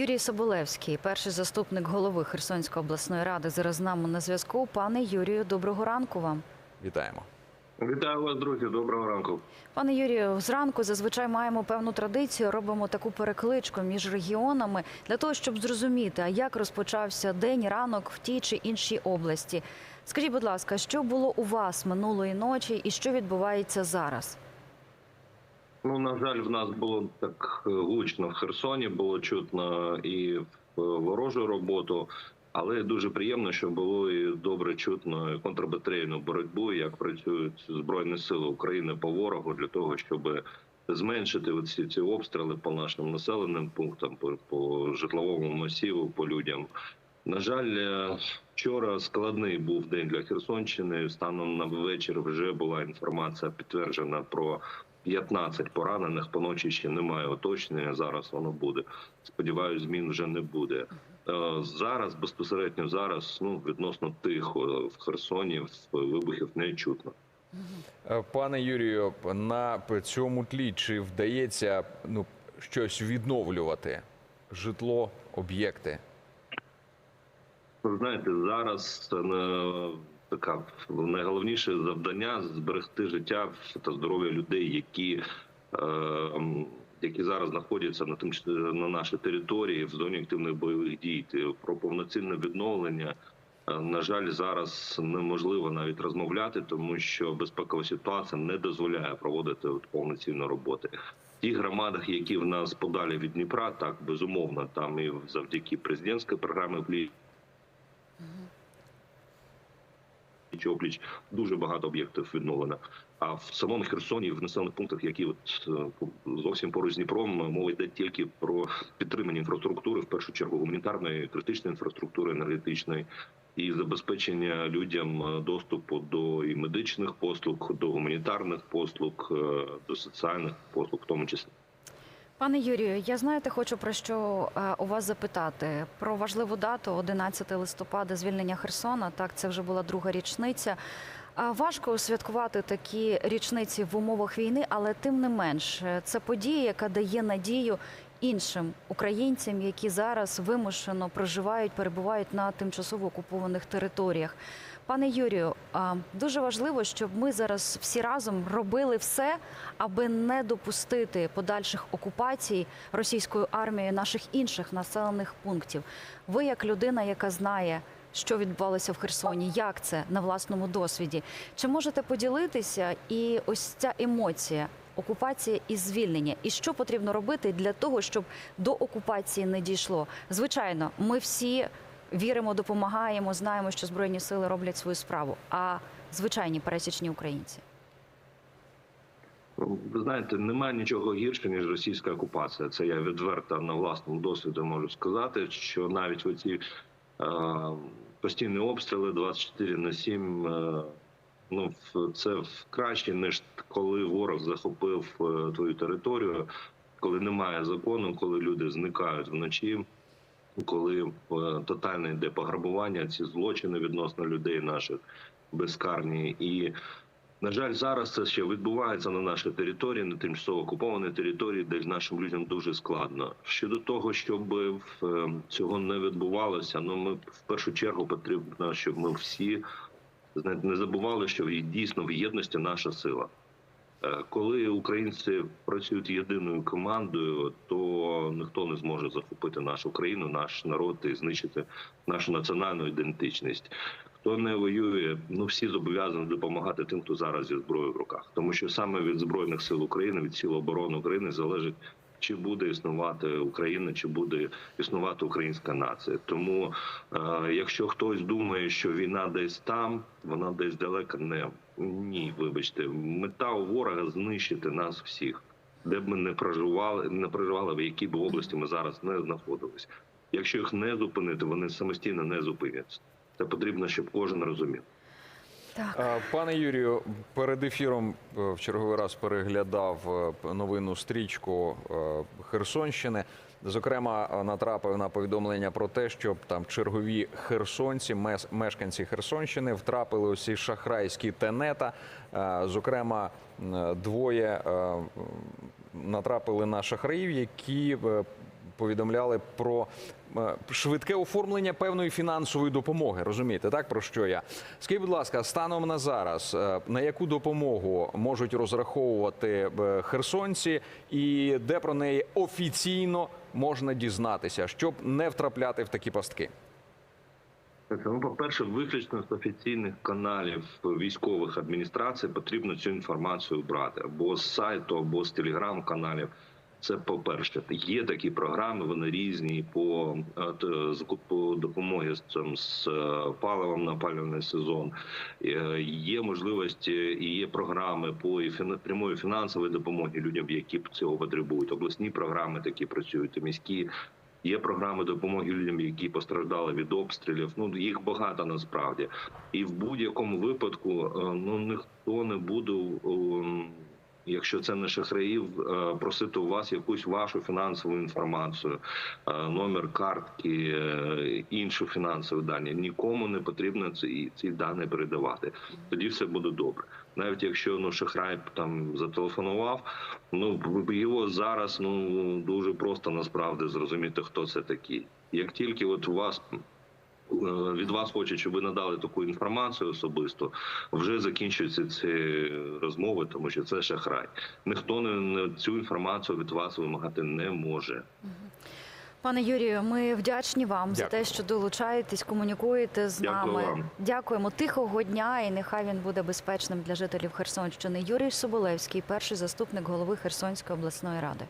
Юрій Соболевський, перший заступник голови Херсонської обласної ради, зараз з нами на зв'язку. Пане Юрію, доброго ранку вам. Вітаємо. Вітаю вас, друзі. Доброго ранку. Пане Юрію, зранку зазвичай маємо певну традицію, робимо таку перекличку між регіонами для того, щоб зрозуміти, а як розпочався день, ранок в тій чи іншій області. Скажіть, будь ласка, що було у вас минулої ночі і що відбувається зараз? Ну на жаль, в нас було так е, гучно в Херсоні, було чутно і в ворожу роботу, але дуже приємно, що було і добре чутно контрбатарейну боротьбу, як працюють збройні сили України по ворогу для того, щоб зменшити оці ці обстріли по нашим населеним пунктам, по, по житловому масиву, по людям. На жаль, е, вчора складний був день для Херсонщини. Станом на вечір вже була інформація підтверджена про 15 поранених. По ночі ще немає уточнення. Зараз воно буде. Сподіваюсь, змін вже не буде. Е, Зараз безпосередньо зараз ну відносно тихо в Херсоні вибухів не чутно. Е, Пане Юрію, на цьому тлі чи вдається ну щось відновлювати? Житло, об'єкти? Знаєте, зараз е, така найголовніше завдання зберегти життя та здоров'я людей, які, е, які зараз знаходяться на тим на нашій території в зоні активних бойових дій. Про повноцінне відновлення. е, На жаль, зараз неможливо навіть розмовляти, тому що безпекова ситуація не дозволяє проводити от повноцінну роботи. В тих громадах, які в нас подалі від Дніпра, так безумовно, там і завдяки президентській програмі пліч опліч дуже багато об'єктів відновлено. А в самому Херсоні, в населених пунктах, які от е, зовсім поруч з Дніпром, мова йде тільки про підтримання інфраструктури, в першу чергу гуманітарної, критичної інфраструктури, енергетичної. І забезпечення людям е, доступу до і медичних послуг, до гуманітарних послуг, е, до соціальних послуг, в тому числі. Пане Юрію, я знаєте, хочу про що е, у вас запитати про важливу дату 11 листопада, звільнення Херсона. Так, це вже була друга річниця. Важко святкувати такі річниці в умовах війни, але тим не менш, е, це подія, яка дає надію іншим українцям, які зараз вимушено проживають, перебувають на тимчасово окупованих територіях. Пане Юрію, дуже важливо, щоб ми зараз всі разом робили все, аби не допустити подальших окупацій російською армією наших інших населених пунктів. Ви, як людина, яка знає, що відбувалося в Херсоні, як це на власному досвіді, чи можете поділитися і ось ця емоція? Окупація і звільнення, і що потрібно робити для того, щоб до окупації не дійшло? Звичайно, ми всі віримо, допомагаємо, знаємо, що збройні сили роблять свою справу. А звичайні пересічні українці. Ви знаєте, немає нічого гірше ніж російська окупація. Це я відверто на власному досвіді можу сказати, що навіть оці е, постійні обстріли 24 на 7, е, ну це краще ніж коли ворог захопив е, твою територію, коли немає закону, коли люди зникають вночі. Коли е, тотальне йде пограбування, ці злочини відносно людей наших безкарні і на жаль, зараз це ще відбувається на нашій території, на тимчасово окупованій території, де нашим людям дуже складно. Щодо того, щоб е, цього не відбувалося, ну ми в першу чергу потрібно, щоб ми всі не забували, що дійсно в єдності наша сила. Е, Коли українці працюють єдиною командою, то ніхто не зможе захопити нашу країну, наш народ і знищити нашу національну ідентичність. Хто не воює, ну всі зобов'язані допомагати тим, хто зараз зі зброєю в руках, тому що саме від збройних сил України, від сил оборони України залежить. Чи буде існувати Україна, чи буде існувати українська нація? Тому, е, якщо хтось думає, що війна десь там, вона десь далеко не ні, вибачте, мета у ворога знищити нас всіх, де б ми не проживали, не проживали, в якій б області ми зараз не знаходились. Якщо їх не зупинити, вони самостійно не зупиняться. Це потрібно, щоб кожен розумів. Так. Пане Юрію, перед ефіром е, в черговий раз переглядав е, новинну стрічку е, Херсонщини. Зокрема, натрапив на повідомлення про те, що там чергові херсонці, мешканці Херсонщини, втрапили усі шахрайські тенета. Зокрема, двоє натрапили на шахраїв, які повідомляли про е, швидке оформлення певної фінансової допомоги. Розумієте, так про що я? Скажіть, будь ласка, станом на зараз е, на яку допомогу можуть розраховувати е, херсонці, і де про неї офіційно можна дізнатися, щоб не втрапляти в такі пастки? Ну, по-перше, виключно з офіційних каналів військових адміністрацій потрібно цю інформацію брати або з сайту, або з телеграм-каналів. Це по-перше, є такі програми, вони різні по, е, по допомоги з е, паливом на опалювальний сезон. Е, Є можливості і є програми по прямої фінансової допомоги людям, які цього потребують. Обласні програми такі працюють, і міські. Є програми допомоги людям, які постраждали від обстрілів. Ну їх багато насправді, і в будь-якому випадку ну ніхто не буде, ем, якщо це не шахраїв, е, просити у вас якусь вашу фінансову інформацію, е, номер картки, е, іншу фінансову дані. Нікому не потрібно ці, ці дані передавати. Тоді все буде добре. Навіть якщо ну шахрай там зателефонував, ну його зараз ну дуже просто насправді зрозуміти, хто це такий. Як тільки от у вас від вас хочуть, щоб ви надали таку інформацію особисто, вже закінчуються ці розмови, тому що це шахрай. Ніхто не, не цю інформацію від вас вимагати не може. Пане Юрію, ми вдячні вам за те, що долучаєтесь, комунікуєте з Дякую нами. вам. Дякуємо тихого дня, і нехай він буде безпечним для жителів Херсонщини. Юрій Соболевський, перший заступник голови Херсонської обласної ради.